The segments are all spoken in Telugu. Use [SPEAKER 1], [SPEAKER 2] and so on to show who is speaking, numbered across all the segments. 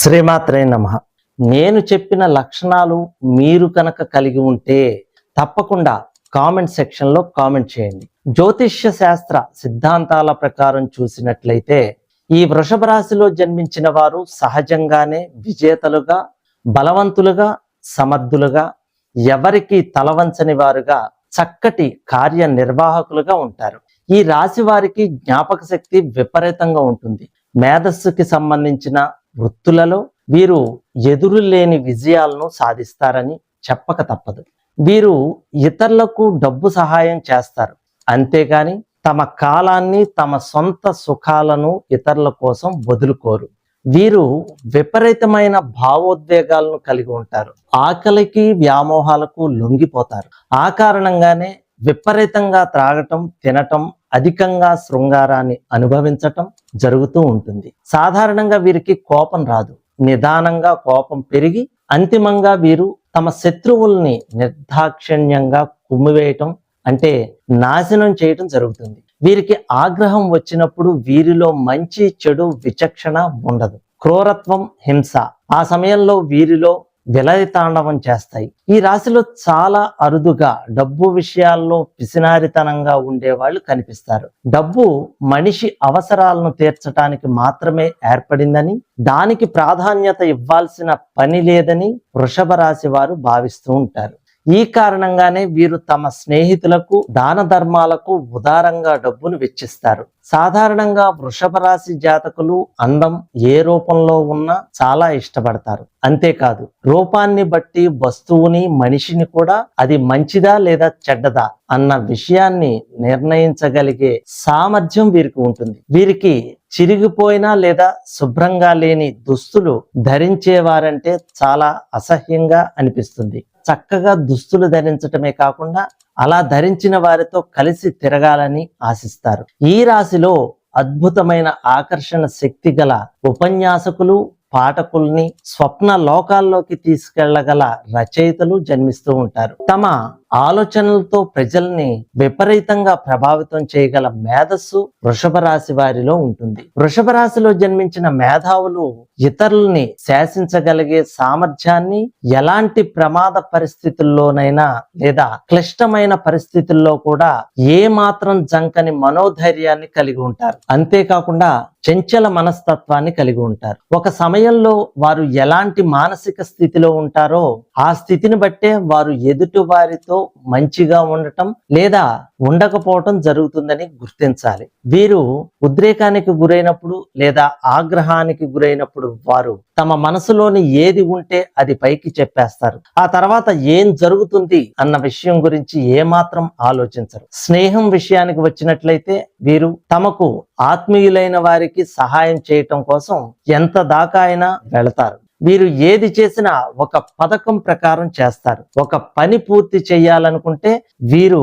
[SPEAKER 1] శ్రీమాత్రే నమ. నేను చెప్పిన లక్షణాలు మీరు కనుక కలిగి ఉంటే తప్పకుండా కామెంట్ సెక్షన్లో కామెంట్ చేయండి. జ్యోతిష్య శాస్త్ర సిద్ధాంతాల ప్రకారం చూసినట్లయితే ఈ వృషభ రాశిలో జన్మించిన వారు సహజంగానే విజేతలుగా బలవంతులుగా సమర్థులుగా ఎవరికి తలవంచని వారుగా చక్కటి కార్యనిర్వాహకులుగా ఉంటారు. ఈ రాశి వారికి జ్ఞాపక శక్తి విపరీతంగా ఉంటుంది. మేధస్సుకి సంబంధించిన వృత్తులలో వీరు ఎదురు లేని విజయాలను సాధిస్తారని చెప్పక తప్పదు. వీరు ఇతరులకు డబ్బు సహాయం చేస్తారు. అంతేగాని తమ కాలాన్ని తమ సొంత సుఖాలను ఇతరుల కోసం వదులుకోరు. వీరు విపరీతమైన భావోద్వేగాలను కలిగి ఉంటారు. ఆకలికి వ్యామోహాలకు లొంగిపోతారు. ఆ కారణంగానే విపరీతంగా త్రాగటం తినటం అధికంగా శృంగారాన్ని అనుభవించటం జరుగుతూ ఉంటుంది. సాధారణంగా వీరికి కోపం రాదు. నిదానంగా కోపం పెరిగి అంతిమంగా వీరు తమ శత్రువుల్ని నిర్దాక్షిణ్యంగా కుమ్మివేయటం అంటే నాశనం చేయటం జరుగుతుంది. వీరికి ఆగ్రహం వచ్చినప్పుడు వీరిలో మంచి చెడు విచక్షణ ఉండదు. క్రూరత్వం హింస. ఆ సమయంలో వీరిలో విలయతాండవం చేస్తాయి. ఈ రాశిలో చాలా అరుదుగా డబ్బు విషయాల్లో పిసినారితనంగా ఉండేవాళ్ళు కనిపిస్తారు. డబ్బు మనిషి అవసరాలను తీర్చడానికి మాత్రమే ఏర్పడిందని దానికి ప్రాధాన్యత ఇవ్వాల్సిన పని లేదని వృషభ రాశి వారు భావిస్తూ ఉంటారు. ఈ కారణంగానే వీరు తమ స్నేహితులకు దాన ధర్మాలకు ఉదారంగా డబ్బును వెచ్చిస్తారు. సాధారణంగా వృషభ రాశి జాతకులు అందం ఏ రూపంలో ఉన్నా చాలా ఇష్టపడతారు. అంతేకాదు రూపాన్ని బట్టి వస్తువుని మనిషిని కూడా అది మంచిదా లేదా చెడ్డదా అన్న విషయాన్ని నిర్ణయించగలిగే సామర్థ్యం వీరికి ఉంటుంది. వీరికి చిరిగిపోయినా లేదా శుభ్రంగా లేని దుస్తులు ధరించేవారంటే చాలా అసహ్యంగా అనిపిస్తుంది. చక్కగా దుస్తులు ధరించటమే కాకుండా అలా ధరించిన వారితో కలిసి తిరగాలని ఆశిస్తారు. ఈ రాశిలో అద్భుతమైన ఆకర్షణ శక్తి గల ఉపన్యాసకులు పాఠకుల్ని స్వప్న లోకాల్లోకి తీసుకెళ్ళగల రచయితలు జన్మిస్తూ ఉంటారు. తమ ఆలోచనలతో ప్రజల్ని విపరీతంగా ప్రభావితం చేయగల మేధస్సు వృషభ రాశి వారిలో ఉంటుంది. వృషభ రాశిలో జన్మించిన మేధావులు ఇతరుల్ని శాసించగలిగే సామర్థ్యాన్ని ఎలాంటి ప్రమాద పరిస్థితుల్లోనైనా లేదా క్లిష్టమైన పరిస్థితుల్లో కూడా ఏ మాత్రం జంకని మనోధైర్యాన్ని కలిగి ఉంటారు. అంతేకాకుండా చంచల మనస్తత్వాన్ని కలిగి ఉంటారు. ఒక సమయంలో వారు ఎలాంటి మానసిక స్థితిలో ఉంటారో ఆ స్థితిని బట్టే వారు ఎదుటి వారితో మంచిగా ఉండటం లేదా ఉండకపోవటం జరుగుతుందని గుర్తించాలి. వీరు ఉద్రేకానికి గురైనప్పుడు లేదా ఆగ్రహానికి గురైనప్పుడు వారు తమ మనసులోని ఏది ఉంటే అది పైకి చెప్పేస్తారు. ఆ తర్వాత ఏం జరుగుతుంది అన్న విషయం గురించి ఏమాత్రం ఆలోచించరు. స్నేహం విషయానికి వచ్చినట్లయితే వీరు తమకు ఆత్మీయులైన వారికి సహాయం చేయటం కోసం ఎంత దాకా అయినా వెళతారు. వీరు ఏది చేసినా ఒక పథకం ప్రకారం చేస్తారు. ఒక పని పూర్తి చేయాలనుకుంటే వీరు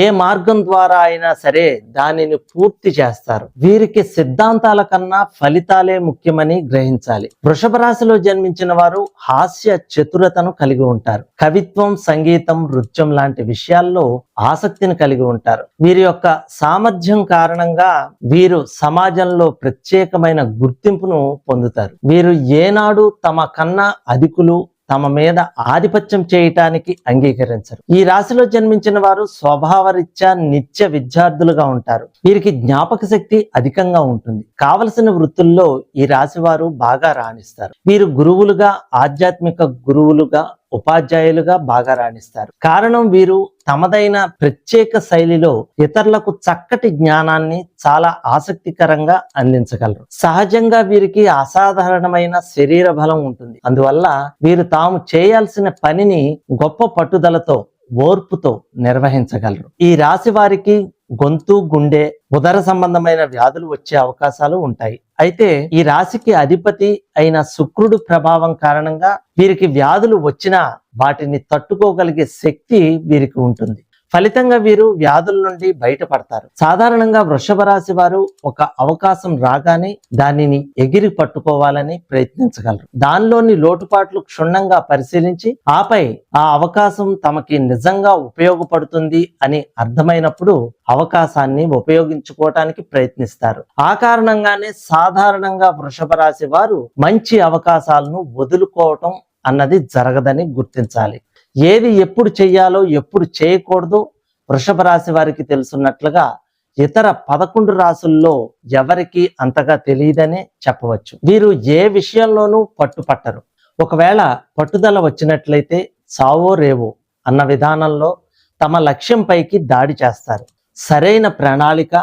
[SPEAKER 1] ఏ మార్గం ద్వారా అయినా సరే దానిని పూర్తి చేస్తారు. వీరికి సిద్ధాంతాల కన్నా ఫలితాలే ముఖ్యమని గ్రహించాలి. వృషభ రాశిలో జన్మించిన వారు హాస్య చతురతను కలిగి ఉంటారు. కవిత్వం సంగీతం నృత్యం లాంటి విషయాల్లో ఆసక్తిని కలిగి ఉంటారు. వీరి యొక్క సామర్థ్యం కారణంగా వీరు సమాజంలో ప్రత్యేకమైన గుర్తింపును పొందుతారు. వీరు ఏనాడు తమ కన్నా అధికులు తమ మీద ఆధిపత్యం చేయటానికి అంగీకరించరు. ఈ రాశిలో జన్మించిన వారు స్వభావరీత్యా నిత్య విద్యార్థులుగా ఉంటారు. వీరికి జ్ఞాపక శక్తి అధికంగా ఉంటుంది. కావలసిన వృత్తుల్లో ఈ రాశి వారు బాగా రాణిస్తారు. వీరు గురువులుగా ఆధ్యాత్మిక గురువులుగా ఉపాధ్యాయులుగా బాగా రాణిస్తారు. కారణం వీరు తమదైన ప్రత్యేక శైలిలో ఇతరులకు చక్కటి జ్ఞానాన్ని చాలా ఆసక్తికరంగా అందించగలరు. సహజంగా వీరికి అసాధారణమైన శరీర బలం ఉంటుంది. అందువల్ల వీరు తాము చేయాల్సిన పనిని గొప్ప పట్టుదలతో ఓర్పుతో నిర్వహించగలరు. ఈ రాశి వారికి గొంతు గుండె ఉదర సంబంధమైన వ్యాధులు వచ్చే అవకాశాలు ఉంటాయి. అయితే ఈ రాశికి అధిపతి అయిన శుక్రుడు ప్రభావం కారణంగా వీరికి వ్యాధులు వచ్చినా వాటిని తట్టుకోగలిగే శక్తి వీరికి ఉంటుంది. ఫలితంగా వీరు వ్యాధుల నుండి బయటపడతారు. సాధారణంగా వృషభ రాశి వారు ఒక అవకాశం రాగానే దానిని ఎగిరి పట్టుకోవాలని ప్రయత్నించగలరు. దానిలోని లోటుపాట్లు క్షుణ్ణంగా పరిశీలించి ఆపై ఆ అవకాశం తమకి నిజంగా ఉపయోగపడుతుంది అని అర్థమైనప్పుడు అవకాశాన్ని ఉపయోగించుకోవటానికి ప్రయత్నిస్తారు. ఆ కారణంగానే సాధారణంగా వృషభ రాశి వారు మంచి అవకాశాలను వదులుకోవటం అన్నది జరగదని గుర్తించాలి. ఏది ఎప్పుడు చేయాలో ఎప్పుడు చేయకూడదు వృషభ రాశి వారికి తెలుసున్నట్లుగా ఇతర పదకొండు రాసుల్లో ఎవరికి అంతగా తెలియదనే చెప్పవచ్చు. వీరు ఏ విషయంలోనూ పట్టుపట్టరు. ఒకవేళ పట్టుదల వచ్చినట్లయితే సావో రేవో అన్న విధానంలో తమ లక్ష్యంపైకి దాడి చేస్తారు. సరైన ప్రణాళిక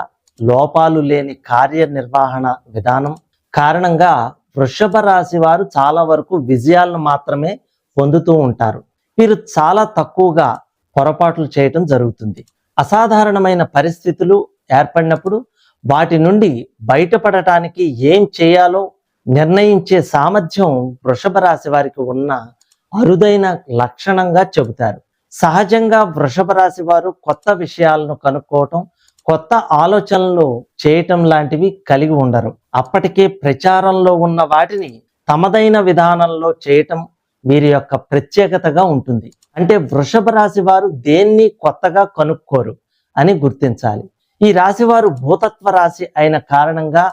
[SPEAKER 1] లోపాలు లేని కార్యనిర్వహణ విధానం కారణంగా వృషభ రాశి వారు చాలా వరకు విజయాలను మాత్రమే పొందుతూ ఉంటారు. వీరు చాలా తక్కువగా పొరపాట్లు చేయటం జరుగుతుంది. అసాధారణమైన పరిస్థితులు ఏర్పడినప్పుడు వాటి నుండి బయటపడటానికి ఏం చేయాలో నిర్ణయించే సామర్థ్యం వృషభ రాశి వారికి ఉన్న అరుదైన లక్షణంగా చెబుతారు. సహజంగా వృషభ రాశి వారు కొత్త విషయాలను కనుక్కోవటం కొత్త ఆలోచనలు చేయటం లాంటివి కలిగి ఉండరు. అప్పటికే ప్రచారంలో ఉన్న వాటిని తమదైన విధానంలో చేయటం వీరి యొక్క ప్రత్యేకతగా ఉంటుంది. అంటే వృషభ రాశి వారు దేన్ని కొత్తగా కనుక్కోరు అని గుర్తించాలి. ఈ రాశి వారు భూతత్వ రాశి అయిన కారణంగా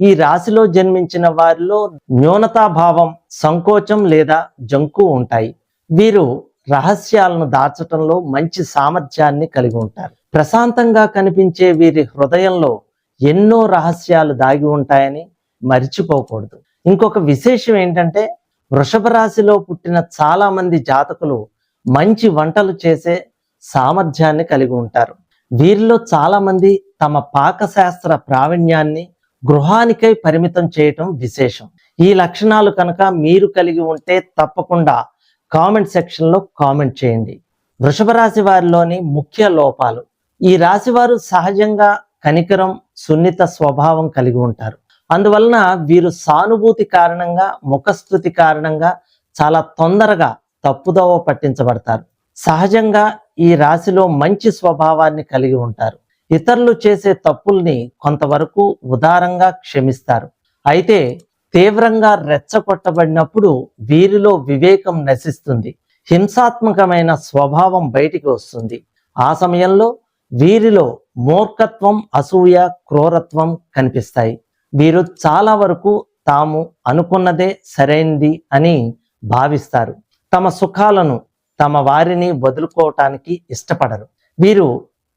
[SPEAKER 1] ఈ రాశిలో జన్మించిన వారిలో న్యూనతాభావం సంకోచం లేదా జంకు ఉంటాయి. వీరు రహస్యాలను దాచటంలో మంచి సామర్థ్యాన్ని కలిగి ఉంటారు. ప్రశాంతంగా కనిపించే వీరి హృదయంలో ఎన్నో రహస్యాలు దాగి ఉంటాయని మర్చిపోకూడదు. ఇంకొక విశేషం ఏంటంటే వృషభ రాశిలో పుట్టిన చాలా మంది జాతకులు మంచి వంటలు చేసే సామర్థ్యాన్ని కలిగి ఉంటారు. వీరిలో చాలా మంది తమ పాకశాస్త్ర ప్రావీణ్యాన్ని గృహానికై పరిమితం చేయటం విశేషం. ఈ లక్షణాలు కనుక మీరు కలిగి ఉంటే తప్పకుండా కామెంట్ సెక్షన్లో కామెంట్ చేయండి. వృషభ రాశి వారిలోని ముఖ్య లోపాలు. ఈ రాశి వారు సహజంగా కనికరం సున్నిత స్వభావం కలిగి ఉంటారు. అందువలన వీరు సానుభూతి కారణంగా ముఖస్థుతి కారణంగా చాలా తొందరగా తప్పుదోవ పట్టించబడతారు. సహజంగా ఈ రాశిలో మంచి స్వభావాన్ని కలిగి ఉంటారు. ఇతరులు చేసే తప్పుల్ని కొంతవరకు ఉదారంగా క్షమిస్తారు. అయితే తీవ్రంగా రెచ్చగొట్టబడినప్పుడు వీరిలో వివేకం నశిస్తుంది. హింసాత్మకమైన స్వభావం బయటికి వస్తుంది. ఆ సమయంలో వీరిలో మూర్ఖత్వం అసూయ క్రూరత్వం కనిపిస్తాయి. వీరు చాలా వరకు తాము అనుకున్నదే సరైంది అని భావిస్తారు. తమ సుఖాలను తమ వారిని వదులుకోవటానికి ఇష్టపడరు. వీరు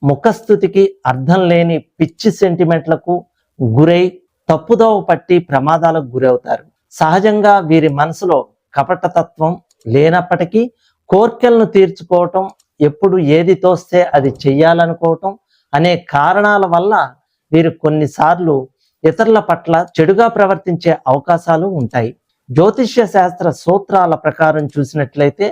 [SPEAKER 1] ముఖస్థుతికి అర్థం లేని పిచ్చి సెంటిమెంట్లకు గురై తప్పుదోవ పట్టి ప్రమాదాలకు గురవుతారు. సహజంగా వీరి మనసులో కపటతత్వం లేనప్పటికీ కోర్కెలను తీర్చుకోవటం ఎప్పుడు ఏది తోస్తే అది చెయ్యాలనుకోవటం అనే కారణాల వల్ల వీరు కొన్నిసార్లు ఇతరుల పట్ల చెడుగా ప్రవర్తించే అవకాశాలు ఉంటాయి. జ్యోతిష్య శాస్త్ర సూత్రాల ప్రకారం చూసినట్లయితే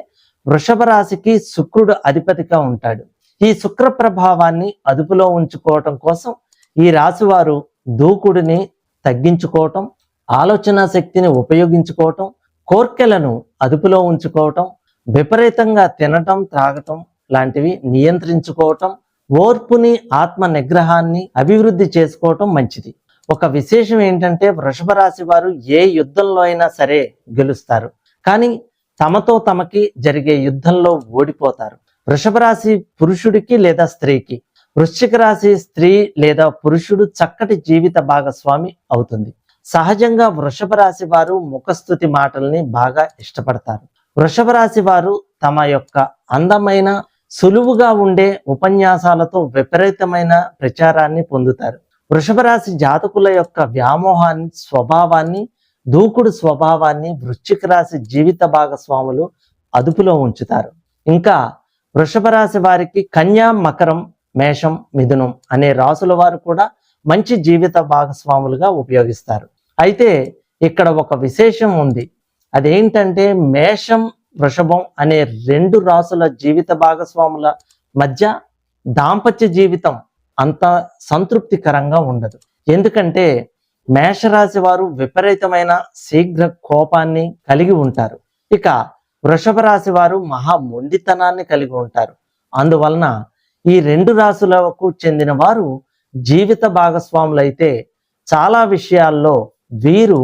[SPEAKER 1] వృషభ రాశికి శుక్రుడు అధిపతిగా ఉంటాడు. ఈ శుక్ర ప్రభావాన్ని అదుపులో ఉంచుకోవటం కోసం ఈ రాశి వారు దూకుడిని తగ్గించుకోవటం ఆలోచన శక్తిని ఉపయోగించుకోవటం కోర్కెలను అదుపులో ఉంచుకోవటం విపరీతంగా తినటం త్రాగటం లాంటివి నియంత్రించుకోవటం ఓర్పుని ఆత్మ నిగ్రహాన్ని అభివృద్ధి చేసుకోవటం మంచిది. ఒక విశేషం ఏంటంటే వృషభ రాశి వారు ఏ యుద్ధంలో అయినా సరే గెలుస్తారు. కానీ తమతో తమకి జరిగే యుద్ధంలో ఓడిపోతారు. వృషభ రాశి పురుషుడికి లేదా స్త్రీకి. వృశ్చిక రాశి స్త్రీ లేదా పురుషుడు చక్కటి జీవిత భాగస్వామి అవుతుంది. సహజంగా వృషభ రాశి వారు ముఖస్థుతి మాటల్ని బాగా ఇష్టపడతారు. వృషభ రాశి వారు తమ యొక్క అందమైన సులువుగా ఉండే ఉపన్యాసాలతో విపరీతమైన ప్రచారాన్ని పొందుతారు. వృషభ రాశి జాతకుల యొక్క వ్యామోహాన్ని స్వభావాన్ని దూకుడు స్వభావాన్ని వృశ్చిక రాశి జీవిత భాగస్వాములు అదుపులో ఉంచుతారు. ఇంకా వృషభ రాశి వారికి కన్యా మకరం మేషం మిథునం అనే రాసుల వారు కూడా మంచి జీవిత భాగస్వాములుగా ఉపయోగిస్తారు. అయితే ఇక్కడ ఒక విశేషం ఉంది. అదేంటంటే మేషం వృషభం అనే రెండు రాసుల జీవిత భాగస్వాముల మధ్య దాంపత్య జీవితం అంత సంతృప్తికరంగా ఉండదు. ఎందుకంటే మేషరాశి వారు విపరీతమైన శీఘ్ర కోపాన్ని కలిగి ఉంటారు. ఇక వృషభ రాశి వారు మహా మొండితనాన్ని కలిగి ఉంటారు. అందువలన ఈ రెండు రాశులకు చెందిన వారు జీవిత భాగస్వాములైతే చాలా విషయాల్లో వీరు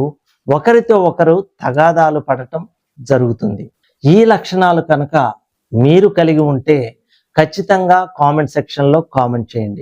[SPEAKER 1] ఒకరితో ఒకరు తగాదాలు పడటం జరుగుతుంది. ఈ లక్షణాలు కనుక మీరు కలిగి ఉంటే ఖచ్చితంగా కామెంట్ సెక్షన్లో కామెంట్ చేయండి.